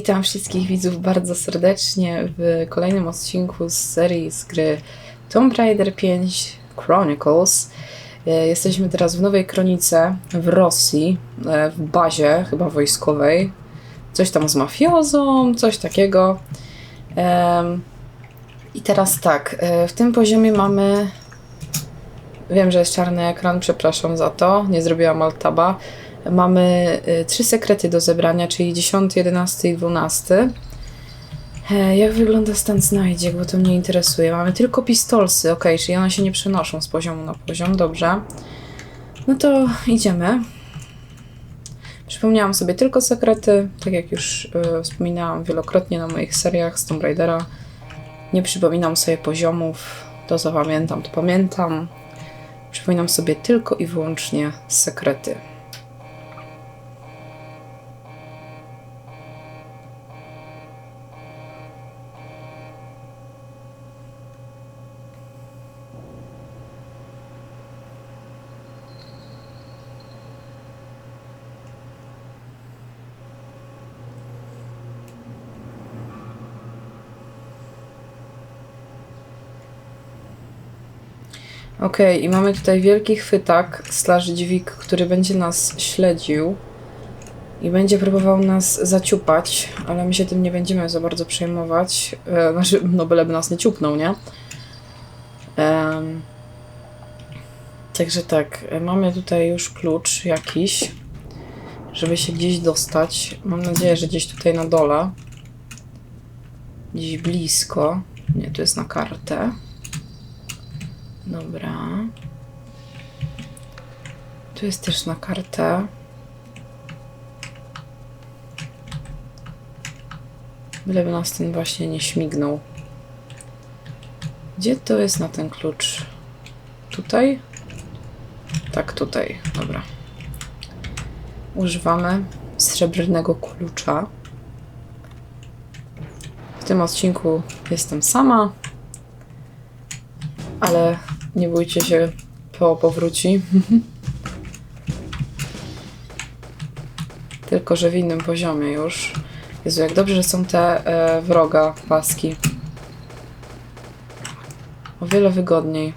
Witam wszystkich widzów bardzo serdecznie w kolejnym odcinku z serii z gry Tomb Raider 5 Chronicles. E, Jesteśmy teraz w Nowej Kronice w Rosji, e, w bazie chyba wojskowej. Coś tam z mafiozą, coś takiego. I teraz tak, e, w tym poziomie mamy... Wiem, że jest czarny ekran, przepraszam za to, nie zrobiłam altaba. Mamy y, trzy sekrety do zebrania, czyli 10, 11 i 12. E, Jak wygląda stan znajdziek, bo to mnie interesuje. Mamy tylko pistolsy, ok, czyli one się nie przenoszą z poziomu na poziom, dobrze. No to idziemy. Przypomniałam sobie tylko sekrety, tak jak już y, wspominałam wielokrotnie na moich seriach z Tomb Raidera. Nie przypominam sobie poziomów, to co pamiętam, to pamiętam. Przypominam sobie tylko i wyłącznie sekrety. Okej, i mamy tutaj wielki chwytak, slash dźwig, który będzie nas śledził i będzie próbował nas zaciupać, ale my się tym nie będziemy za bardzo przejmować. E, znaczy, no byleby nas nie ciupnął, nie? Także tak, e, mamy tutaj już klucz jakiś, żeby się gdzieś dostać. Mam nadzieję, że gdzieś tutaj na dole. Gdzieś blisko. Nie, tu jest na kartę. Dobra. Tu jest też na kartę. Byleby nas ten właśnie nie śmignął. Gdzie to jest na ten klucz? Tutaj? Tak, tutaj. Dobra. Używamy srebrnego klucza. W tym odcinku jestem sama, ale nie bójcie się, po powróci. Tylko, że w innym poziomie już. Jezu, jak dobrze, że są te e, wroga paski. O wiele wygodniej.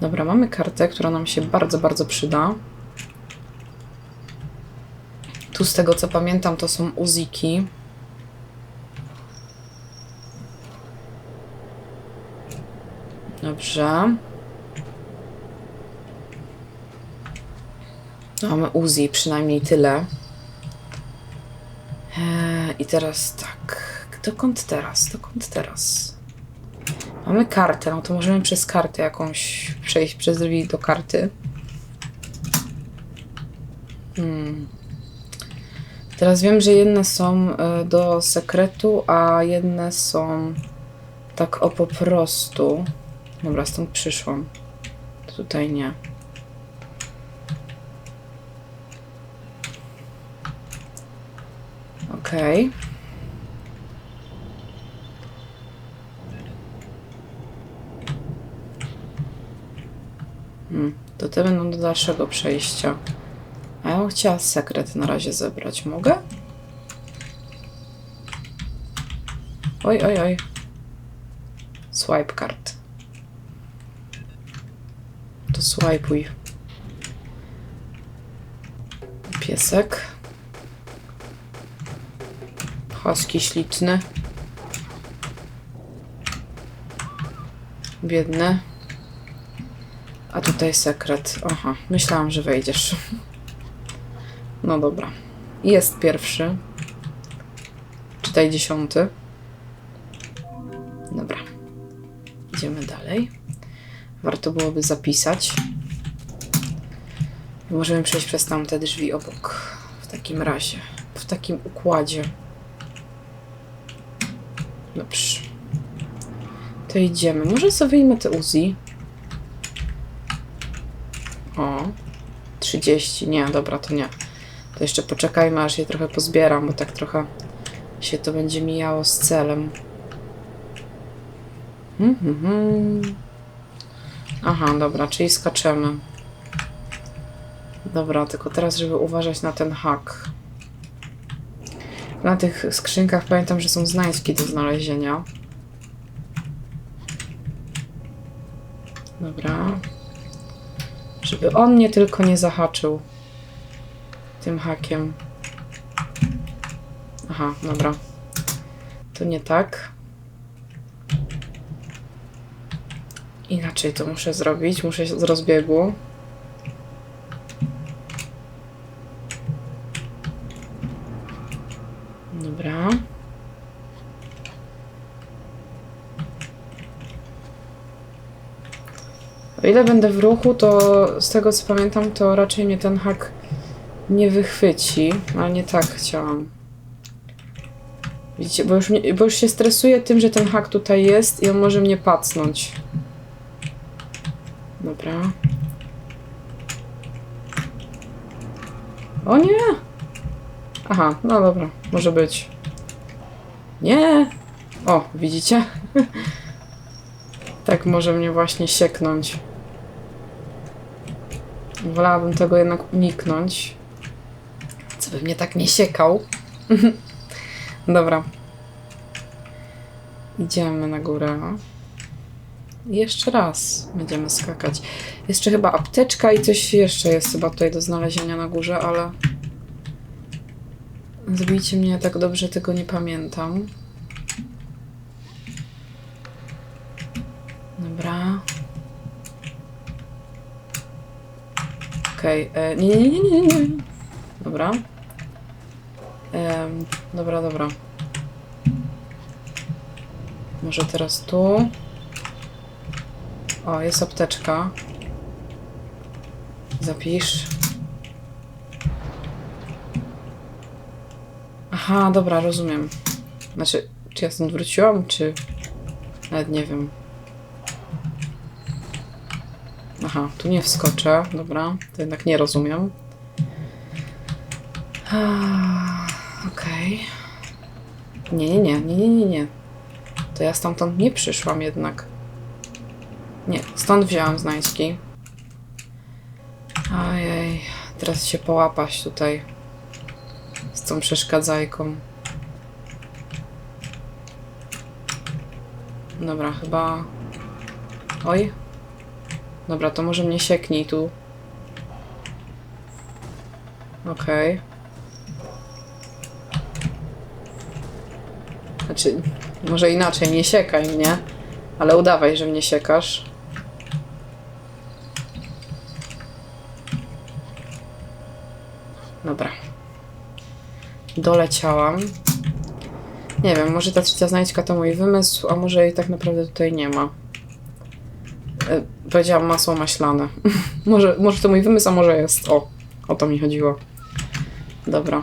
Dobra, mamy kartę, która nam się bardzo, bardzo przyda. Tu z tego co pamiętam to są uziki. Dobrze. Mamy Uzi, przynajmniej tyle. Eee, I teraz tak. Dokąd teraz? Dokąd teraz? Mamy kartę, no to możemy przez kartę jakąś przejść przez drzwi do karty. Hmm. Teraz wiem, że jedne są e, do sekretu, a jedne są tak o po prostu. Dobra, stąd przyszłam. Tutaj nie. Okej. Hmm, to te będą do dalszego przejścia. A ja bym chciała sekret na razie zebrać. Mogę? Oj, oj, oj. Swipe card. To swajpuj. Piesek. Husky śliczny. Biedny. A tutaj sekret. Aha, myślałam, że wejdziesz. No dobra. Jest pierwszy. Czytaj dziesiąty. Dobra. Idziemy dalej. Warto byłoby zapisać. Możemy przejść przez tamte drzwi obok. W takim razie. W takim układzie. Dobrze. To idziemy. Może sobie wyjmę te Uzi. O. 30. Nie, dobra, to nie. To jeszcze poczekajmy, aż je trochę pozbieram, bo tak trochę się to będzie mijało z celem. Hmm, hmm. Aha, dobra, czyli skaczemy. Dobra, tylko teraz, żeby uważać na ten hak. Na tych skrzynkach pamiętam, że są znajdźki do znalezienia. Dobra. Żeby on mnie tylko nie zahaczył tym hakiem. Aha, dobra. To nie tak. Inaczej to muszę zrobić. Muszę z rozbiegu. Dobra. O ile będę w ruchu, to z tego co pamiętam, to raczej mnie ten hak nie wychwyci, ale nie tak chciałam. Widzicie, bo już, mnie, bo już się stresuję tym, że ten hak tutaj jest i on może mnie pacnąć. Dobra. O nie! Aha, no dobra, może być. Nie! O, widzicie? tak może mnie właśnie sieknąć. Wolałabym tego jednak uniknąć. Co by mnie tak nie siekał. Dobra. Idziemy na górę. Jeszcze raz będziemy skakać. Jeszcze chyba apteczka i coś jeszcze jest chyba tutaj do znalezienia na górze, ale... Zabijcie mnie, tak dobrze tego nie pamiętam. Dobra. Okej, okay. nie, nie, nie, nie, nie. Dobra. Dobra, dobra. Może teraz tu. O, jest apteczka. Zapisz. Aha, dobra, rozumiem. Znaczy, czy ja stąd wróciłam, czy... Nawet nie wiem. Aha, tu nie wskoczę, dobra. To jednak nie rozumiem. Ah, Okej. Nie, nie, nie, nie, nie, nie, nie. To ja stamtąd nie przyszłam jednak. Nie, stąd wzięłam znajdźki. Ojej, teraz się połapać tutaj z tą przeszkadzajką. Dobra, chyba... Oj. Dobra, to może mnie sieknij tu. Okej. Znaczy, może inaczej, nie siekaj mnie, ale udawaj, że mnie siekasz. Dobra. Doleciałam. Nie wiem, może ta trzecia znajdźka to mój wymysł, a może jej tak naprawdę tutaj nie ma. Powiedziałam masło maślane. może, może to mój wymysł, a może jest. O, o to mi chodziło. Dobra.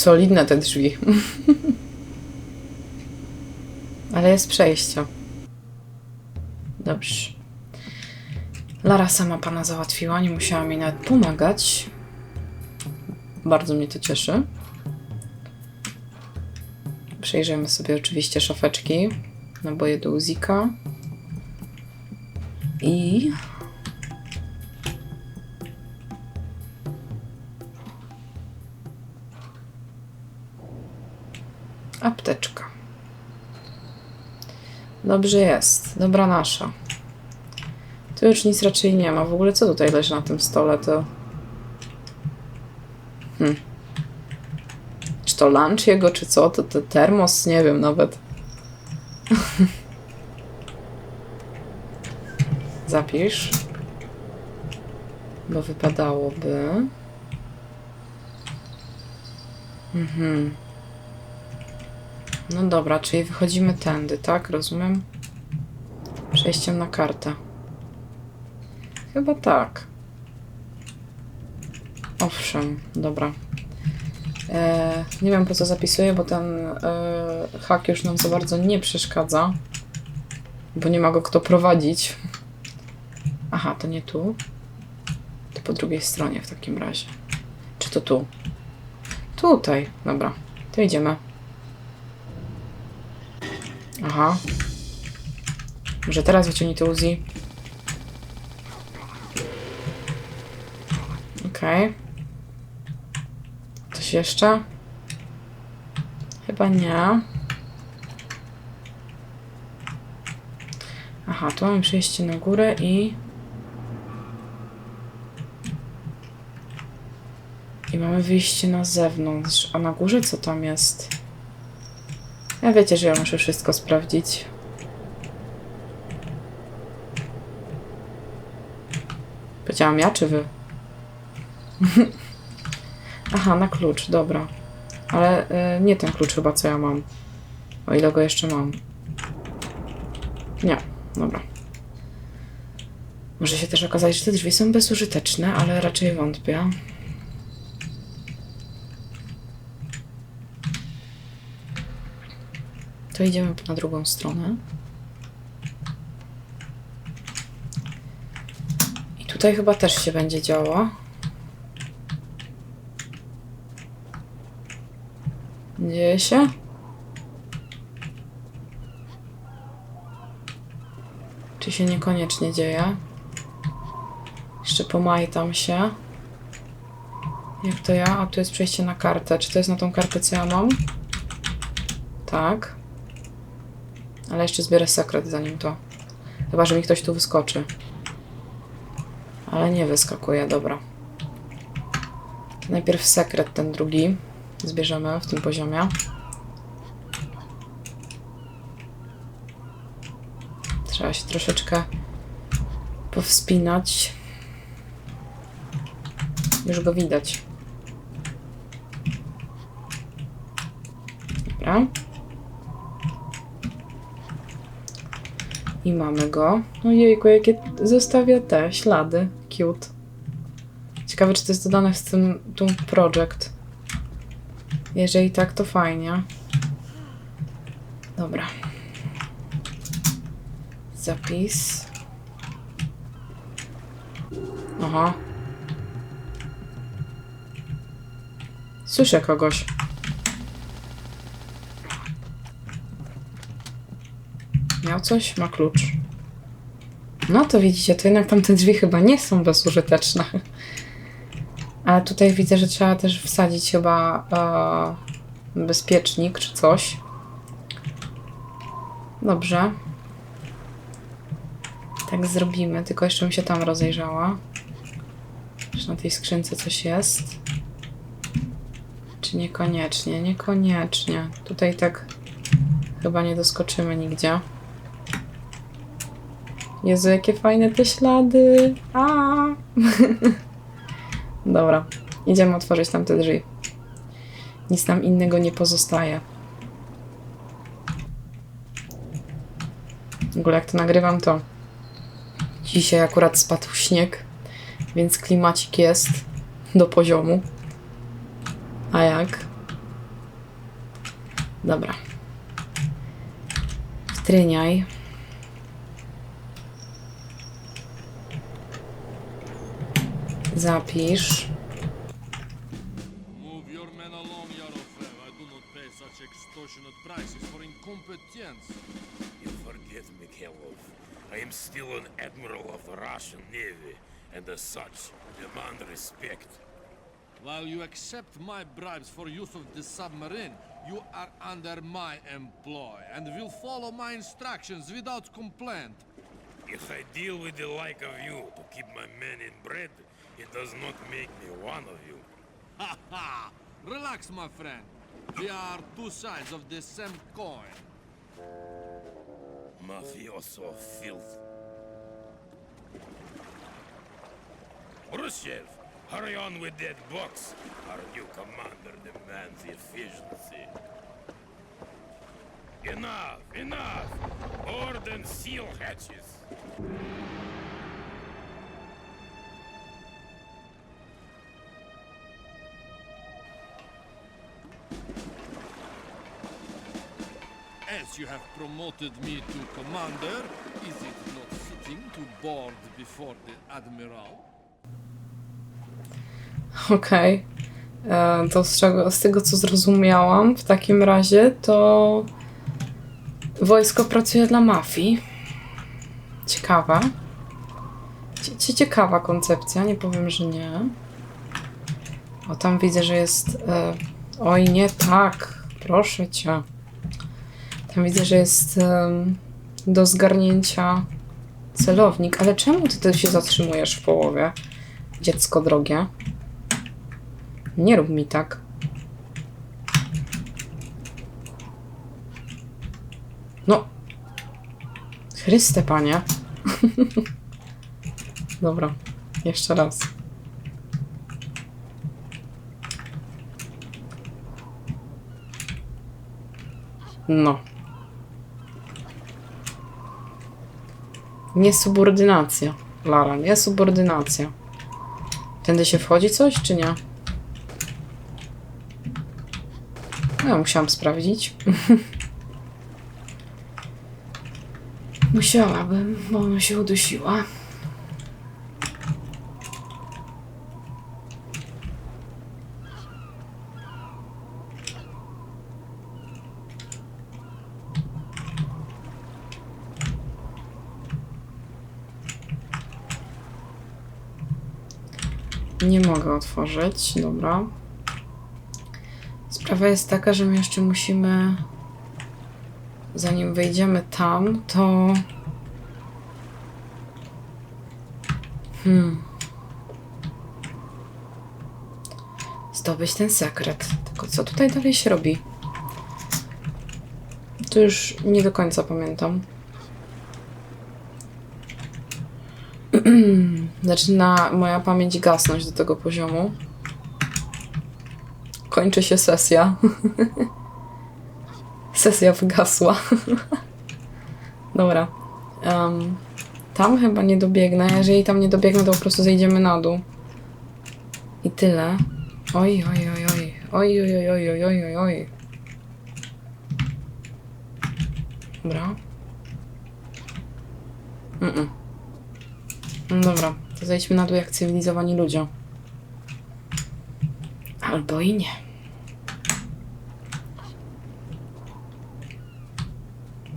Solidne te drzwi. Ale jest przejście. Dobrze. Lara sama pana załatwiła, nie musiała mi nawet pomagać. Bardzo mnie to cieszy. Przejrzymy sobie oczywiście szafeczki. Naboje do Uzika. I... Apteczka. Dobrze jest. Dobra nasza. Tu już nic raczej nie ma. W ogóle co tutaj leży na tym stole? To... Hmm. Czy to lunch jego, czy co? To, to termos? Nie wiem nawet. Zapisz. Bo wypadałoby. Mhm. No dobra, czyli wychodzimy tędy, tak? Rozumiem? Przejściem na kartę. Chyba tak. Owszem, dobra. E, nie wiem po co zapisuję, bo ten e, hak już nam za bardzo nie przeszkadza. Bo nie ma go kto prowadzić. Aha, to nie tu. To po drugiej stronie w takim razie. Czy to tu? Tutaj, dobra. To idziemy. Aha. Może teraz wyciągnij to Uzi. Okej. Coś jeszcze? Chyba nie. Aha, tu mamy przejście na górę i... I mamy wyjście na zewnątrz. A na górze co tam jest? Ja wiecie, że ja muszę wszystko sprawdzić. Powiedziałam ja, czy wy? Aha, na klucz, dobra. Ale y, nie ten klucz chyba, co ja mam. O ile go jeszcze mam. Nie, dobra. Może się też okazać, że te drzwi są bezużyteczne, ale raczej wątpię. To idziemy na drugą stronę. I tutaj chyba też się będzie działo. Dzieje się? Czy się niekoniecznie dzieje? Jeszcze pomajtam się. Jak to ja? A tu jest przejście na kartę. Czy to jest na tą kartę, co ja mam? Tak. Ale jeszcze zbiorę sekret zanim to. Chyba, że mi ktoś tu wyskoczy. Ale nie wyskakuje, dobra. Najpierw sekret ten drugi. Zbierzemy w tym poziomie. Trzeba się troszeczkę powspinać. Już go widać. Dobra. I mamy go. Ojejku, jakie zostawia te ślady. Cute. Ciekawe, czy to jest dodane w tym Doom Project. Jeżeli tak, to fajnie. Dobra. Zapis. Aha. Słyszę kogoś. Miał coś? Ma klucz. No to widzicie, to jednak tamte drzwi chyba nie są bezużyteczne. Ale tutaj widzę, że trzeba też wsadzić chyba e, bezpiecznik czy coś. Dobrze. Tak zrobimy, tylko jeszcze bym się tam rozejrzała. Czy na tej skrzynce coś jest? Czy niekoniecznie? Niekoniecznie. Tutaj tak chyba nie doskoczymy nigdzie. Jezu, jakie fajne te ślady. A. Dobra, idziemy otworzyć tamte drzwi. Nic nam innego nie pozostaje. W ogóle jak to nagrywam, to dzisiaj akurat spadł śnieg, więc klimacik jest do poziomu. A jak? Dobra. Wtryniaj. Incompetence. You forget, Mikhailov. I am still an admiral of the Russian Navy, and as such, demand respect. While you accept my bribes for use of the submarine, you are under my employ and will follow my instructions without complaint. If I deal with the like of you to keep my men in bread, it does not make me one of you. Ha ha! Relax, my friend. We are two sides of the same coin. Mafioso filth. Rushev, hurry on with that box. Our new commander demands efficiency. Enough, enough! Board and seal hatches. You have promoted me to commander, is it not fitting to board before the admiral? Okej. E, To z, czego, z tego, co zrozumiałam, w takim razie to wojsko pracuje dla mafii. Ciekawa. Cie- cie- Ciekawa koncepcja, nie powiem, że nie. O, tam widzę, że jest. E, oj, nie tak. Proszę cię. Tam widzę, że jest em, do zgarnięcia celownik. Ale czemu ty tu się zatrzymujesz w połowie? Dziecko drogie. Nie rób mi tak. No. Chryste, panie. Dobra, jeszcze raz. No. Niesubordynacja. Lara, niesubordynacja. Tędy się wchodzi coś, czy nie? No, musiałam sprawdzić. Musiałabym, bo ona się udusiła. Nie mogę otworzyć, dobra. Sprawa jest taka, że my jeszcze musimy. Zanim wejdziemy tam, to. Hmm. Zdobyć ten sekret. Tylko co tutaj dalej się robi? To już nie do końca pamiętam. Zaczyna moja pamięć gasnąć do tego poziomu. Kończy się sesja. sesja wygasła. Dobra. Em, tam chyba nie dobiegnę. Jeżeli tam nie dobiegnę, to po prostu zejdziemy na dół. I tyle. Oj, oj, oj, oj. Oj, oj, oj, oj, oj, oj, oj. Dobra. Mm-mm. No dobra, to zejdźmy na dół jak cywilizowani ludzie. Albo i nie.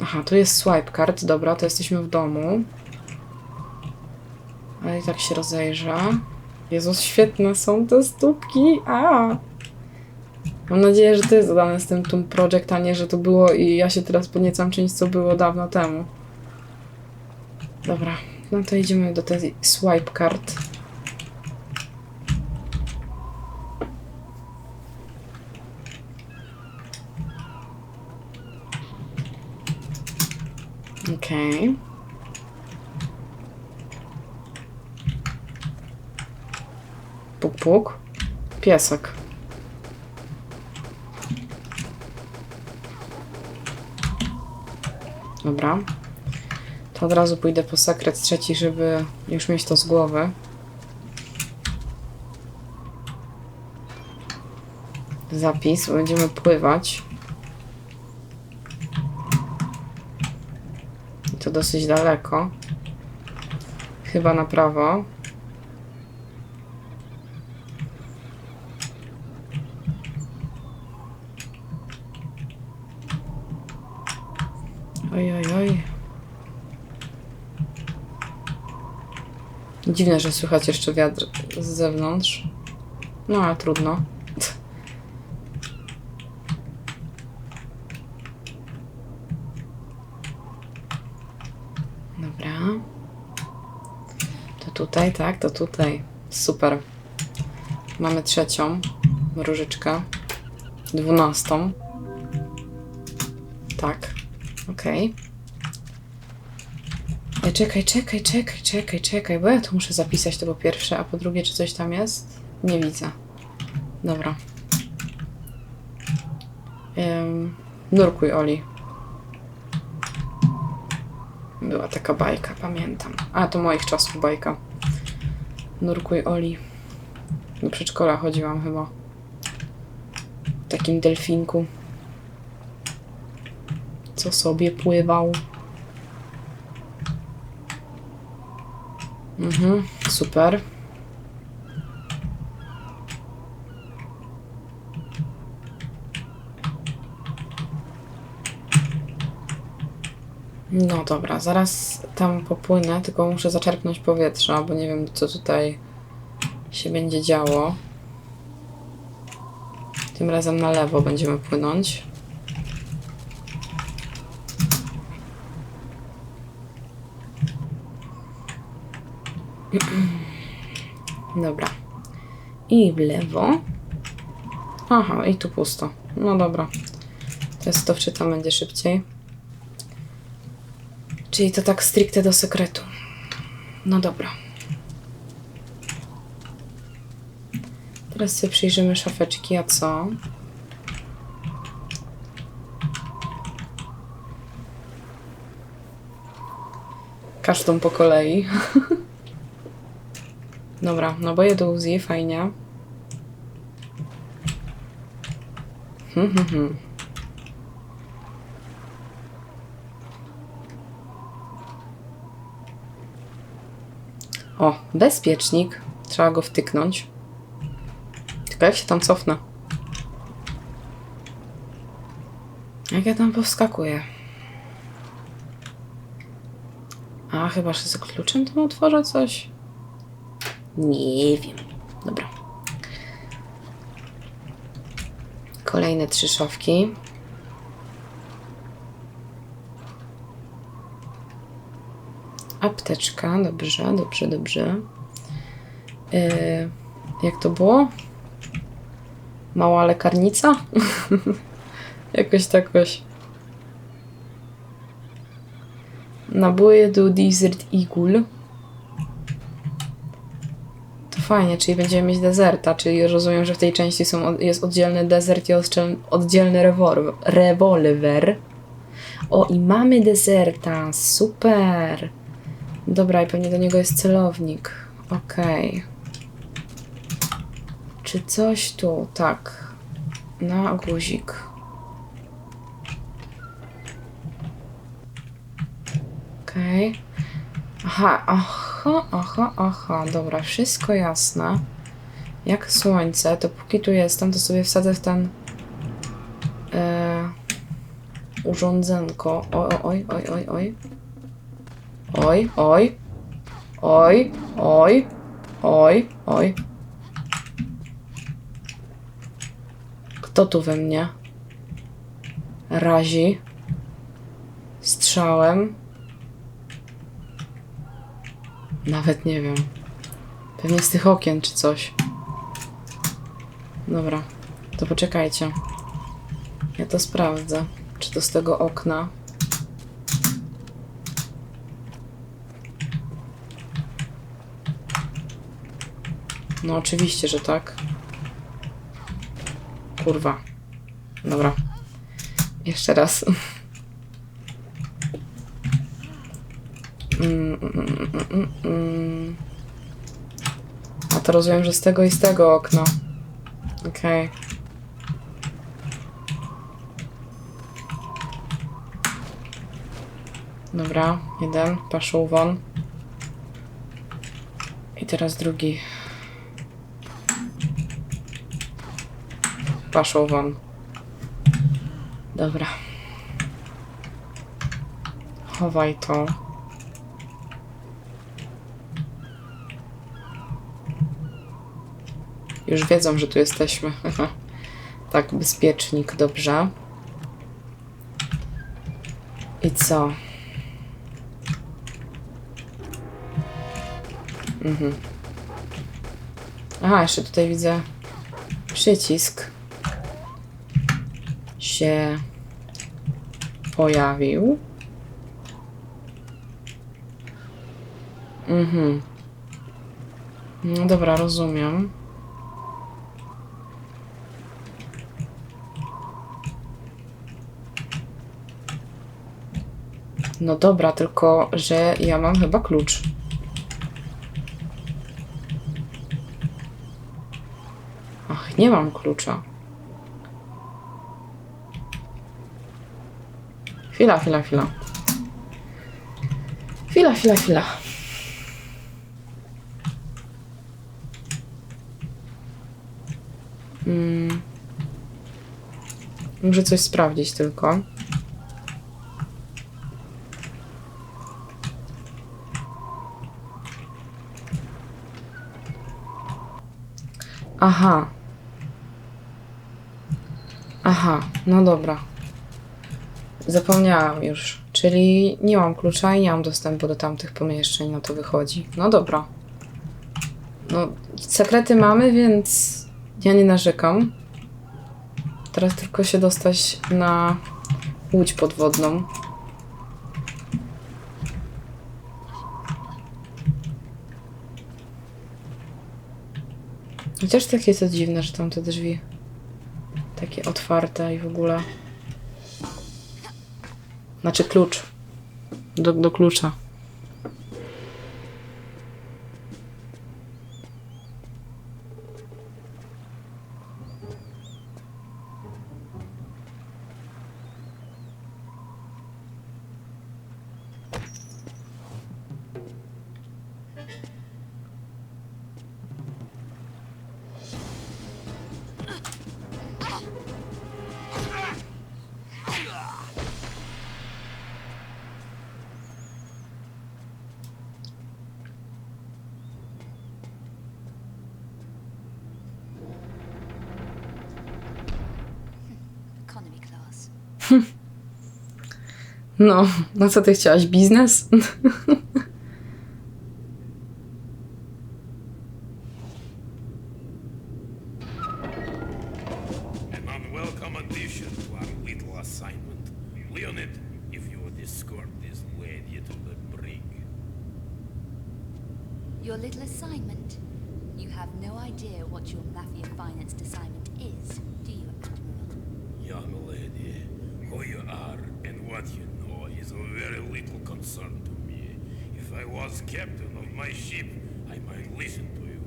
Aha, tu jest swipe card. Dobra, to jesteśmy w domu. Ale i tak się rozejrzę. Jezus, świetne są te stópki. A! Mam nadzieję, że to jest dodane z tym Tomb Project, a nie, że to było i ja się teraz podniecam czymś, co było dawno temu. Dobra, no to idziemy do tej swipe card. Okej. Puk, puk. Piesek. Dobra. To od razu pójdę po sekret trzeci, żeby już mieć to z głowy. Zapis, będziemy pływać. I to dosyć daleko. Chyba na prawo. Oj, oj, oj. Dziwne, że słychać jeszcze wiatr z zewnątrz. No, ale trudno. Dobra. To tutaj, tak, to tutaj. Super. Mamy trzecią różyczkę. Dwunastą. Tak. Okej. Czekaj, czekaj, czekaj, czekaj, czekaj, czekaj, bo ja tu muszę zapisać to po pierwsze, a po drugie, czy coś tam jest? Nie widzę. Dobra. Ym, nurkuj, Oli. Była taka bajka, pamiętam. A, to moich czasów bajka. Nurkuj, Oli. Do przedszkola chodziłam chyba. W takim delfinku. Co sobie pływał. Mhm, super. No dobra, zaraz tam popłynę, tylko muszę zaczerpnąć powietrza, bo nie wiem co tutaj się będzie działo. Tym razem na lewo będziemy płynąć. Dobra. I w lewo. Aha, i tu pusto. No dobra. Teraz to wczytam będzie szybciej. Czyli to tak stricte do sekretu. No dobra. Teraz sobie przyjrzymy szafeczki, a co? Każdą po kolei. Dobra, naboje do Uzi, fajnie. Hmm, hmm, hmm. O, bezpiecznik. Trzeba go wtyknąć. Tylko jak się tam cofnę? Jak ja tam powskakuję? A, chyba, że z kluczem tam otworzę coś? Nie wiem. Dobra. Kolejne trzy szafki. Apteczka, dobrze, dobrze, dobrze. Yy, jak to było? Mała lekarnica? jakoś takoś. Naboje do Desert Eagle. Fajnie, czyli będziemy mieć deserta, czyli rozumiem, że w tej części są, jest oddzielny desert i oddziel- oddzielny rewolwer. O, i mamy deserta, super. Dobra, i pewnie do niego jest celownik. Okej. Czy coś tu? Tak. Na guzik. Okej. Aha, aha, aha, aha. Dobra, wszystko jasne. Jak słońce, to póki tu jestem, to sobie wsadzę w ten e, urządzenko. Oj, oj, oj, oj, oj. Oj, oj. Oj, oj, oj, oj. Kto tu we mnie? Razi. Strzałem. Nawet nie wiem. Pewnie z tych okien czy coś. Dobra, to poczekajcie. Ja to sprawdzę. Czy to z tego okna? No oczywiście, że tak. Kurwa. Dobra. Jeszcze raz. Mm, mm, mm. A to rozumiem, że z tego i z tego okna. Okej. Dobra, jeden, poszł won. I teraz drugi. Poszł won. Dobra. Chowaj to. Już wiedzą, że tu jesteśmy. tak, bezpiecznik, dobrze. I co? Mhm. Aha, jeszcze tutaj widzę przycisk się pojawił. Mhm. No dobra, rozumiem. No dobra, tylko że ja mam chyba klucz. Ach, nie mam klucza. Chwila, chwila, chwila. Chwila, chwila, chwila. Mm. Muszę coś sprawdzić tylko. Aha. Aha, no dobra. Zapomniałam już. Czyli nie mam klucza i nie mam dostępu do tamtych pomieszczeń, no to wychodzi. No dobra. No, sekrety mamy, więc ja nie narzekam. Teraz tylko się dostać na łódź podwodną. Chociaż takie to dziwne, że tam te drzwi takie otwarte i w ogóle. Znaczy klucz. Do, do klucza. No, no co ty chciałaś? Biznes? An unwelcome addition to our little assignment. Leonid, if you would escort this lady to the brig. Your little assignment. You have no idea what your mafia financed assignment is, do you, Admiral? Young lady, who you are and what you is of very little concern to me. If I was captain of my ship, I might listen to you.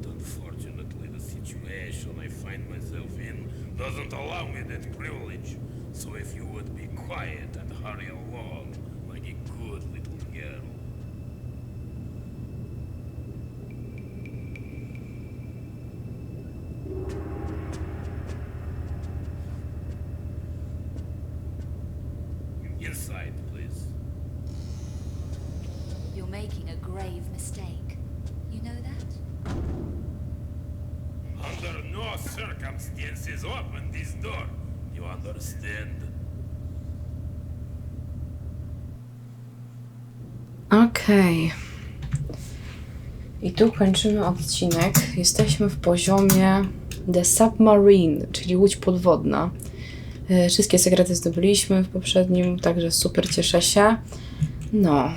But unfortunately, the situation I find myself in doesn't allow me that privilege. So if you would be quiet and hurry along, circumstances open this door. You understand? Okej. I tu kończymy odcinek. Jesteśmy w poziomie The Submarine, czyli łódź podwodna. E, Wszystkie sekrety zdobyliśmy w poprzednim, także super cieszę się. No.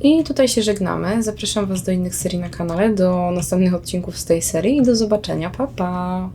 I tutaj się żegnamy. Zapraszam Was do innych serii na kanale, do następnych odcinków z tej serii i do zobaczenia. Pa, pa!